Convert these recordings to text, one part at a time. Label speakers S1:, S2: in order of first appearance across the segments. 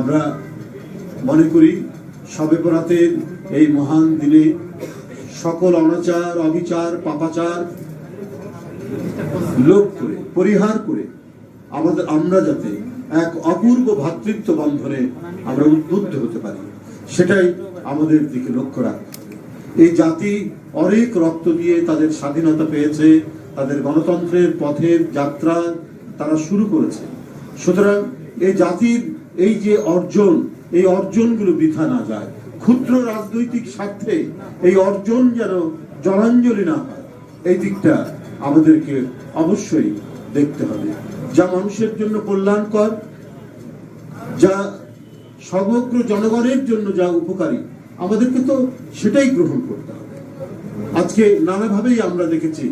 S1: আমরা মনে করি সবে বরাতের এই মহান দিনে সকল অনাচার, অবিচার, পাপাচার লোপ করে, পরিহার করে আমাদের, আমরা যাতে এক অপূর্ব ভ্রাতৃত্ব বন্ধনে আমরা উদ্বুদ্ধ হতে পারি। সেটাই আমাদের দিকে লক্ষ্য রাখতে এই জাতি অনেক রক্ত দিয়ে তাদের স্বাধীনতা পেয়েছে, তাদের গণতন্ত্রের পথের যাত্রা তারা শুরু করেছে। সুতরাং এই জাতির এই যে অর্জন, এই অর্জনগুলো বৃথা না যায়। ক্ষুদ্র রাজনৈতিক স্বার্থে এই অর্জন যেন জলাঞ্জলি না হয়, এই দিকটা আমাদেরকে অবশ্যই দেখতে হবে। যা মানুষের জন্য কল্যাণকর, যা সমগ্র জনগণের জন্য যা উপকারী, আমাদেরকে তো সেটাই গ্রহণ করতে হবে। আজকে নানাভাবেই আমরা দেখেছি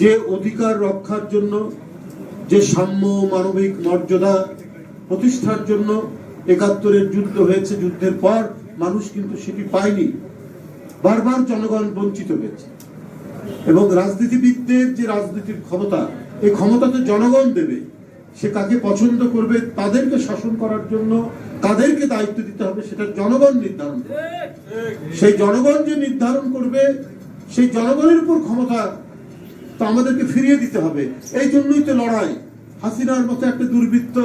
S1: যে অধিকার রক্ষার জন্য যে সাম্য, মানবিক মর্যাদা প্রতিষ্ঠার জন্য একাত্তরের যুদ্ধ হয়েছে, যুদ্ধের পর মানুষ কিন্তু সেটি পায়নি। বারবার জনগণ বঞ্চিত হয়েছে। এবং রাজনীতিবিদদের যে রাজনীতির ক্ষমতা, এই ক্ষমতা তো জনগণ দেবে। সে কাকে পছন্দ করবে, তাদেরকে শাসন করার জন্য কাদেরকে দায়িত্ব দিতে হবে, সেটা জনগণ নির্ধারণ সেই জনগণ যে নির্ধারণ করবে, সেই জনগণের উপর ক্ষমতা তো আমাদেরকে ফিরিয়ে দিতে হবে। এই জন্যই তো লড়াই। হাসিনার মতো একটা দুর্বৃত্ত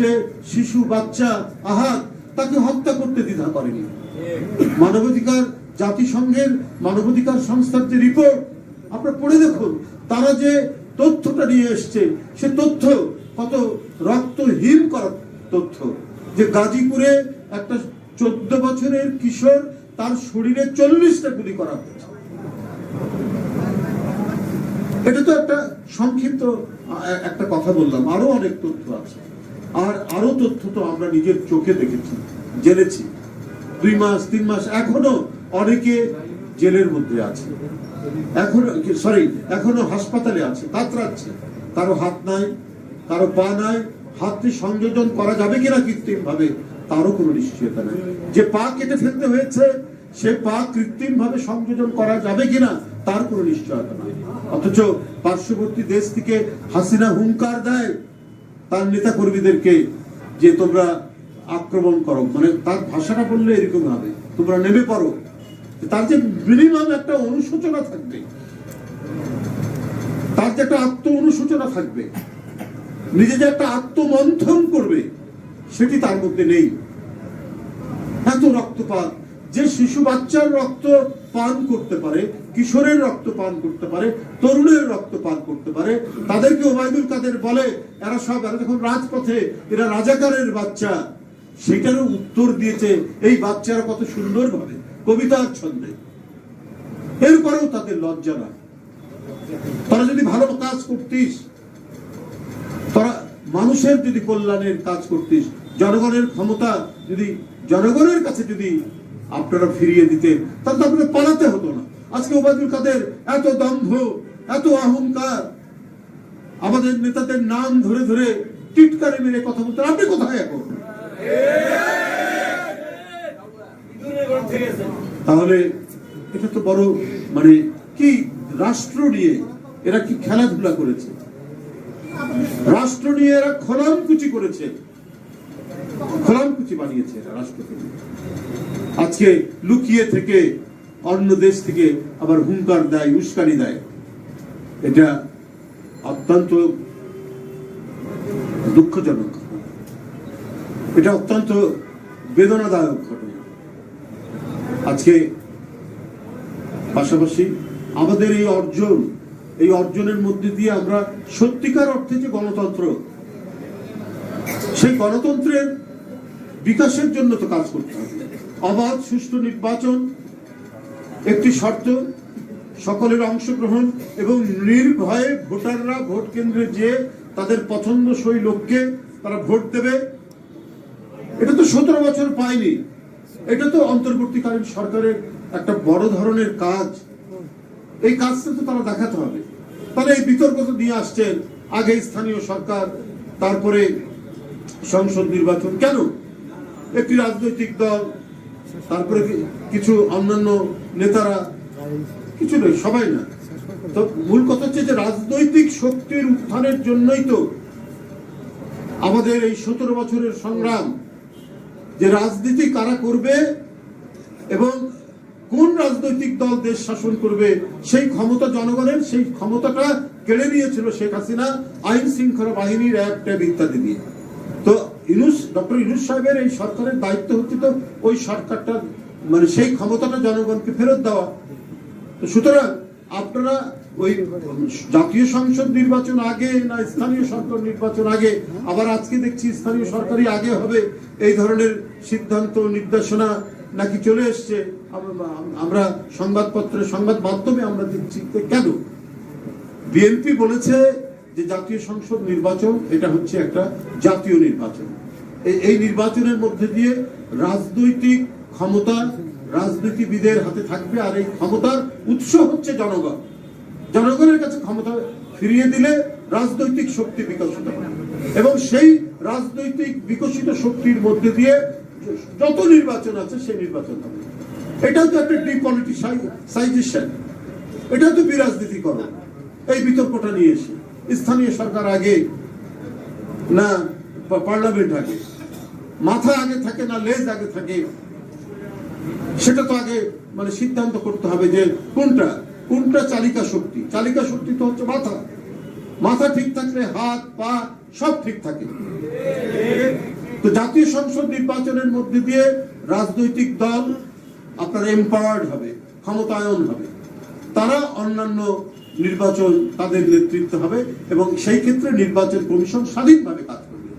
S1: সে শিশু, বাচ্চা, আহাত, তাকে হত্যা করতে দ্বিধা করেনি। মানবাধিকার জাতিসংঘের মানবাধিকার সংস্থার যে রিপোর্ট আপনারা পড়ে দেখুন, তারা যে তথ্যটা নিয়ে এসছে, সে তথ্য কত রক্তহীন করা তথ্য। যে গাজীপুরে একটা চোদ্দ বছরের কিশোর, তার শরীরে চল্লিশটা গুলি করা হয়েছে। এটা তো একটা সংক্ষিপ্ত একটা কথা বললাম, আরও অনেক তথ্য আছে। আর আরও তথ্য তো আমরা নিজের চোখে দেখেছি, জেনেছি। দুই মাস, তিন মাস, এখনও অনেকে জেলের মধ্যে আছে। এখনও সরি এখনও হাসপাতালে আছে, কাতরাচ্ছে। কারও হাত নাই কারও পা নাই, হাতটি সংযোজন করা যাবে কিনা কৃত্রিম ভাবে তারও কোনো নিশ্চয়তা নেই। যে পা কেটে ফেলতে হয়েছে, সে পা কৃত্রিম ভাবে সংযোজন করা যাবে কিনা তার কোনো নিশ্চয়তা নাই। অথচ পার্শ্ববর্তী দেশ থেকে হাসিনা হুঙ্কার দেয় তার নেতা কর্মীদেরকে যে তোমরা আক্রমণ করো মানে তার ভাষাটা বললে এরকম হবে, তোমরা নেমে পড়ো, তার যে মিনিমাম একটা অনুশোচনা থাকবে, তার যে একটা আত্ম অনুশোচনা থাকবে, নিজে যে একটা আত্মমন্থন করবে, সেটি তার মধ্যে নেই। এত রক্তপাত, যে শিশু বাচ্চার রক্ত পান করতে পারে, কিশোরের রক্ত পান করতে পারে, তরুণের রক্ত পান করতে পারে। তাদেরকে ওবায়দুল কাদের বলে, এরা সব, এরা যখন রাজপথে, এরা রাজাকারের বাচ্চা। সেটারও উত্তর দিয়েছে, এই বাচ্চারা কত সুন্দর ভাবে কবিতার ছন্দে। এরপরেও তাদের লজ্জা না তারা যদি ভালো কাজ করতিস, তারা মানুষের যদি কল্যাণের কাজ করতিস, জনগণের ক্ষমতা যদি, জনগণের কাছে যদি আপনারা ফিরিয়ে দিতেন তাহলে তো আপনাদের পালাতে হতো না। আজকে ওবায়দুল কাদের এত দম্ভ এত অহংকার, আমাদের নেতাদের নাম ধরে ধরে টিটকারে মেরে কথা বলতেন। আপনি কোথায় এখন? তাহলে এটা তো বড় মানে কি রাষ্ট্র নিয়ে এরা কি খেলাধুলা করেছে? রাষ্ট্র নিয়ে এরা খোলামকুচি করেছে। খোলামকুচি বানিয়েছে এরা রাষ্ট্রকে। আজকে লুকিয়ে থেকে অন্য দেশ থেকে আবার হুঙ্কার দেয়, উস্কানি দেয়। এটা অত্যন্ত দুঃখজনক এটা অত্যন্ত বেদনাদায়ক ঘটনা। আজকে পাশাপাশি আমাদের এই অর্জন, এই অর্জনের মধ্যে দিয়ে আমরা সত্যিকার অর্থে যে গণতন্ত্র, সেই গণতন্ত্রের বিকাশের জন্য তো কাজ করতে হবে। অবাধ, সুষ্ঠু নির্বাচন, একটি শর্ত, সকলের অংশগ্রহণ এবং নির্ভয়ে ভোটাররা ভোট কেন্দ্রে যে তাদের পছন্দসই লোককে তারা ভোট দেবে। এটা তো সতেরো বছর পায়নি। এটা তো অন্তর্বর্তীকালীন সরকারের একটা বড় ধরনের কাজ। এই কাজটা তো তারা দেখাতে হবে। তাহলে এই বিতর্ক তো নিয়ে আসছেন আগে স্থানীয় সরকার, তারপরে সংসদ নির্বাচন। কেন? একটি রাজনৈতিক দল তারপরে কিছু অন্যান্য নেতারা, কিছু নয়, সবাই না। তো মূল কথা হচ্ছে যে রাজনৈতিক শক্তির উত্থানের জন্যই তো আমাদের এই সতেরো বছরের সংগ্রাম, যে রাজনীতি কারা করবে এবং কোন রাজনৈতিক দল দেশ শাসন করবে, সেই ক্ষমতা জনগণের সেই ক্ষমতাটা কেড়ে নিয়েছিল শেখ হাসিনা আইন শৃঙ্খলা বাহিনীর এক ট্যাব ইত্যাদি দিয়ে। তো ইনুস ডক্টর ইনুস সাহেবের এই সরকারের দায়িত্ব হচ্ছে তো ওই সরকারটা মানে সেই ক্ষমতাটা জনগণকে ফেরত দেওয়া। তো সুতরাং আপনারা ওই জাতীয় সংসদ নির্বাচন আগে না স্থানীয় সরকার নির্বাচন আগে? আবার আজকে দেখছি স্থানীয় সরকারই আগে হবে। এই ধরনের সিদ্ধান্ত, নির্দেশনা নাকি চলে এসছে? আমরা সংবাদপত্রে, সংবাদ মাধ্যমে আমরা দেখছি। কেন? বিএনপি বলেছে যে জাতীয় সংসদ নির্বাচন, এটা হচ্ছে একটা জাতীয় নির্বাচন। এই- নির্বাচনের মধ্যে দিয়ে রাজনৈতিক ক্ষমতা রাজনীতিবিদের হাতে থাকবে, আর এই ক্ষমতার উৎস হচ্ছে জনগণ। জনগণের কাছে ক্ষমতা ফিরিয়ে দিলে রাজনৈতিক শক্তি বিকশিত হবে। এবং সেই রাজনৈতিক বিকশিত শক্তির মধ্যে দিয়ে যত নির্বাচন আছে, সেই নির্বাচন হবে। এটাও তো একটা ডিপলিটিসাইজেশন এটা তো বিরাজনীতিকরণ। এই বিতর্কটা নিয়ে এসে। স্থানীয় সরকার আগে, না পার্লামেন্ট আগে, মাথা আগে থাকে না, লেজ আগে থাকে, সেটা তো আগে মানে সিদ্ধান্ত করতে হবে যে কোনটা কোনটা চালিকা শক্তি? চালিকা শক্তি তো হচ্ছে মাথা। মাথা ঠিক থাকলে হাত, পা, সব ঠিক থাকে। তো জাতীয় সংসদ নির্বাচনের মধ্যে দিয়ে রাজনৈতিক দল আপনার এম্পাওয়ার্ড হবে, ক্ষমতায়ন হবে। তারা অন্যান্য নির্বাচন তাদের নেতৃত্ব হবে এবং সেই ক্ষেত্রে নির্বাচন কমিশন স্বাধীনভাবে কাজ করবে।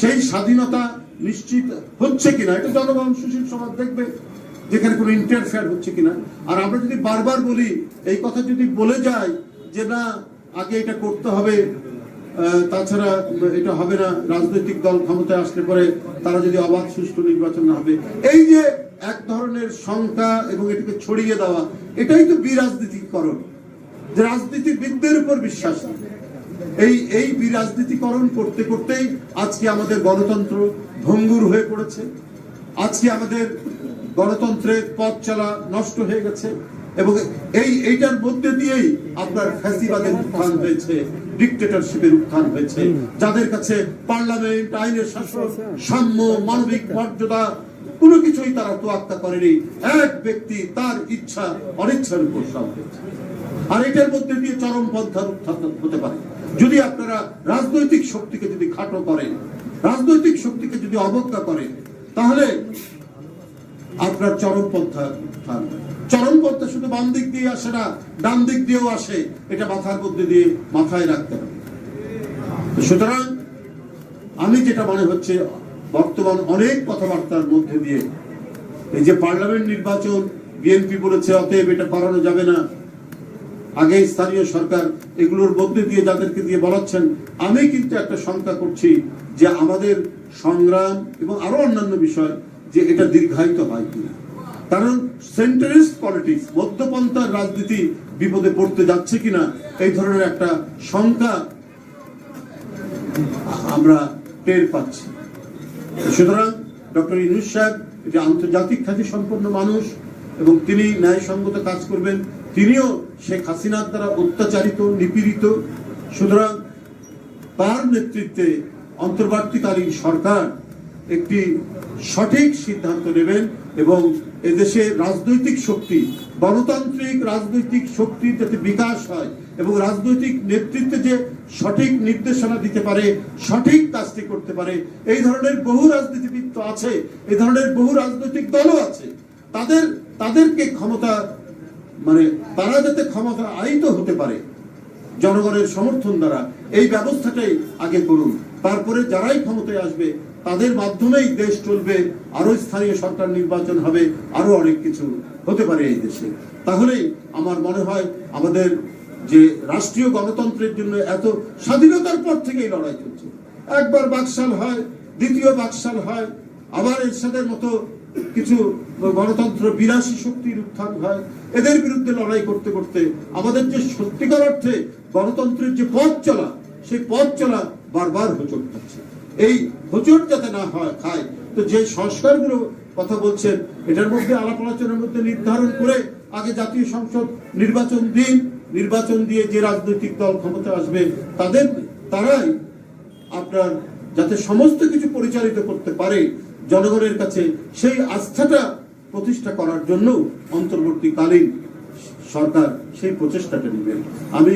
S1: সেই স্বাধীনতা নিশ্চিত হচ্ছে কিনা, এটা জনগণ সুশীল সমাজ দেখবে যেখানে কোনো ইন্টারফেয়ার হচ্ছে কিনা। আর আমরা যদি বারবার বলি, এই কথা যদি বলে যাই যে না, আগে এটা করতে হবে তাছাড়া এটা হবে না, রাজনৈতিক দল ক্ষমতায় আসলে পরে তারা যদি অবাধ সুষ্ঠু নির্বাচন না হবে। এই যে এক ধরনের শঙ্কা এবং এটাকে ছড়িয়ে দেওয়া, এটাই তো বিরাজনীতিকরণ। রাজনীতিবিদদের উপর বিশ্বাস এই এই বিরাজনীতিকরণ করতে করতেই আজকে আমাদের গণতন্ত্র ভঙ্গুর হয়ে পড়েছে। আজকে আমাদের গণতন্ত্রের পথ চলা নষ্ট হয়ে গেছে এবং এই, এইটার মধ্যে দিয়েই আপনার ফ্যাসিবাদের উত্থান হয়েছে ডিক্টেটরশিপের উত্থান হয়েছে। যাদের কাছে পার্লামেন্ট আইনের শাসন, সাম্য, মানবিক মর্যাদা, কোনো কিছুই তারা তোয়াক্কা করেনি। এক ব্যক্তি তার ইচ্ছা অনিচ্ছার উপর সব হয়েছে। আর এটার মধ্যে দিয়ে চরম পন্থার হতে পারে। যদি আপনারা রাজনৈতিক শক্তিকে যদি খাটো করেন, রাজনৈতিক শক্তিকে যদি অবজ্ঞা করেন, তাহলে আপনার চরম পন্থা উত্থান চরম পন্থা শুধু বাম দিক দিয়ে আসে না, ডান দিক দিয়েও আসে। এটা মাথার মধ্যে দিয়ে মাথায় রাখতে হবে। সুতরাং আমি যেটা মনে হচ্ছে, বর্তমান অনেক কথাবার্তার মধ্যে দিয়ে এই যে পার্লামেন্ট নির্বাচন, বিএনপি বলেছে, অতএব এটা করানো যাবে না। আগে স্থানীয় সরকার এগুলোর মধ্যে দিয়ে যাদেরকে দিয়ে বলাচ্ছেন, আমি কিন্তু একটা শঙ্কা করছি যে আমাদের সংগ্রাম এবং আরও অন্যান্য বিষয় যে এটা দীর্ঘায়িত হয় কিনা। কারণ সেন্টারিস্ট পলিটিক্স মধ্যপন্থার রাজনীতি বিপদে পড়তে যাচ্ছে কিনা, এই ধরনের একটা শঙ্কা আমরা টের পাচ্ছি। সুতরাং ডক্টর ইনুস সাহেব, যে আন্তর্জাতিক খ্যাতি সম্পন্ন মানুষ এবং তিনি ন্যায়সঙ্গত কাজ করবেন তিনিও শেখ হাসিনার দ্বারা অত্যাচারিত, নিপীড়িত। সুতরাং তার নেতৃত্বে অন্তর্বর্তীকালীন সরকার একটি সঠিক সিদ্ধান্ত নেবেন এবং এদেশে রাজনৈতিক শক্তি, গণতান্ত্রিক রাজনৈতিক শক্তি যাতে বিকাশ হয় এবং রাজনৈতিক নেতৃত্বে যে সঠিক নির্দেশনা দিতে পারে, সঠিক কাজটি করতে পারে, এই ধরনের বহু রাজনীতিবিদ তো আছে, এই ধরনের বহু রাজনৈতিক দলও আছে। তাদের, তাদেরকে ক্ষমতা মানে তারা যাতে ক্ষমতা আয়িত হতে পারে, জনগণের সমর্থন দ্বারা এই ব্যবস্থাটাই আগে করুন। তারপরে যারাই ক্ষমতায় আসবে, তাদের মাধ্যমেই দেশ চলবে আরও স্থানীয় সরকার নির্বাচন হবে আরও অনেক কিছু হতে পারে এই দেশে। তাহলেই আমার মনে হয় আমাদের যে রাষ্ট্রীয় গণতন্ত্রের জন্য এত স্বাধীনতার পর থেকেই লড়াই চলছে। একবার বাকশাল হয়, দ্বিতীয় বাকশাল হয়, আবার এরশাদের মতো কিছু গণতন্ত্র বিলাসী শক্তির উত্থান হয়, এদের বিরুদ্ধে লড়াই করতে করতে আমাদের যে সত্যিকার অর্থে গণতন্ত্রের যে পথ চলা, সেই পথ চলা বারবার হোচট খাচ্ছে। এই হোচট যাতে না হয়, খায়, তো যে সংস্কারগুলো কথা বলছেন, এটার মধ্যে আলাপ আলোচনার মধ্যে নির্ধারণ করে আগে জাতীয় সংসদ নির্বাচন দিন, নির্বাচন দিয়ে যে রাজনৈতিক দল ক্ষমতা আসবে, তাদের, তারাই আপনার যাতে সমস্ত কিছু পরিচালিত করতে পারে জনগণের কাছে সেই আস্থাটা প্রতিষ্ঠা করার জন্য অন্তর্বর্তীকালীন সরকার সেই প্রচেষ্টাটা নেবেন আমি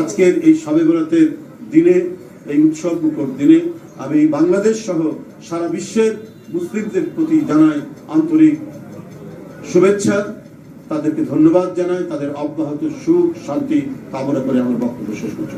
S1: আজকের এই সবেবরাতের দিনে, এই উৎসব মুখর দিনে, আমি বাংলাদেশ সহ সারা বিশ্বের মুসলিমদের প্রতি জানাই আন্তরিক শুভেচ্ছা, তাদেরকে ধন্যবাদ জানাই, তাদের অব্যাহত সুখ, শান্তি কামনা করে আমার বক্তব্য শেষ করছি।